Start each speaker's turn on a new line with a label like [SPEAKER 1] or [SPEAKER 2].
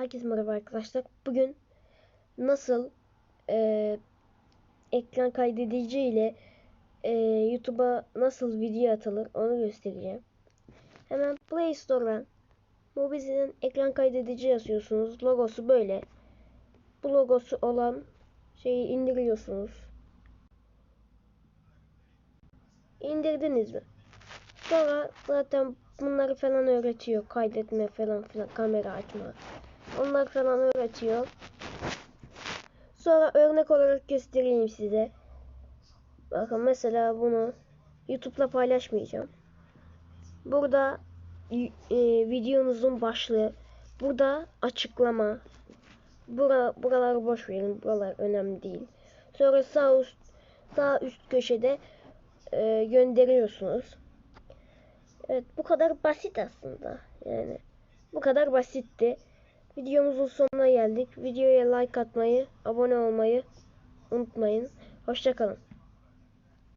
[SPEAKER 1] Herkese merhaba arkadaşlar. Bugün nasıl e, ekran kaydedici ile e, YouTube'a nasıl video atılır onu göstereceğim. Hemen Play Store'dan Mobizi'nin ekran kaydedici yazıyorsunuz. Logosu böyle. Bu logosu olan şeyi indiriyorsunuz. İndirdiniz mi? Sonra zaten bunları falan öğretiyor. Kaydetme falan filan, kamera açma. Onlar falan öğretiyor. Sonra örnek olarak göstereyim size. Bakın mesela bunu YouTube'da paylaşmayacağım. Burada e, videonuzun başlığı. Burada açıklama. Bura, buraları boş verin. Buralar önemli değil. Sonra sağ üst, sağ üst köşede e, gönderiyorsunuz. Evet bu kadar basit aslında. Yani bu kadar basitti. Videomuzun sonuna geldik. Videoya like atmayı, abone olmayı unutmayın. Hoşçakalın.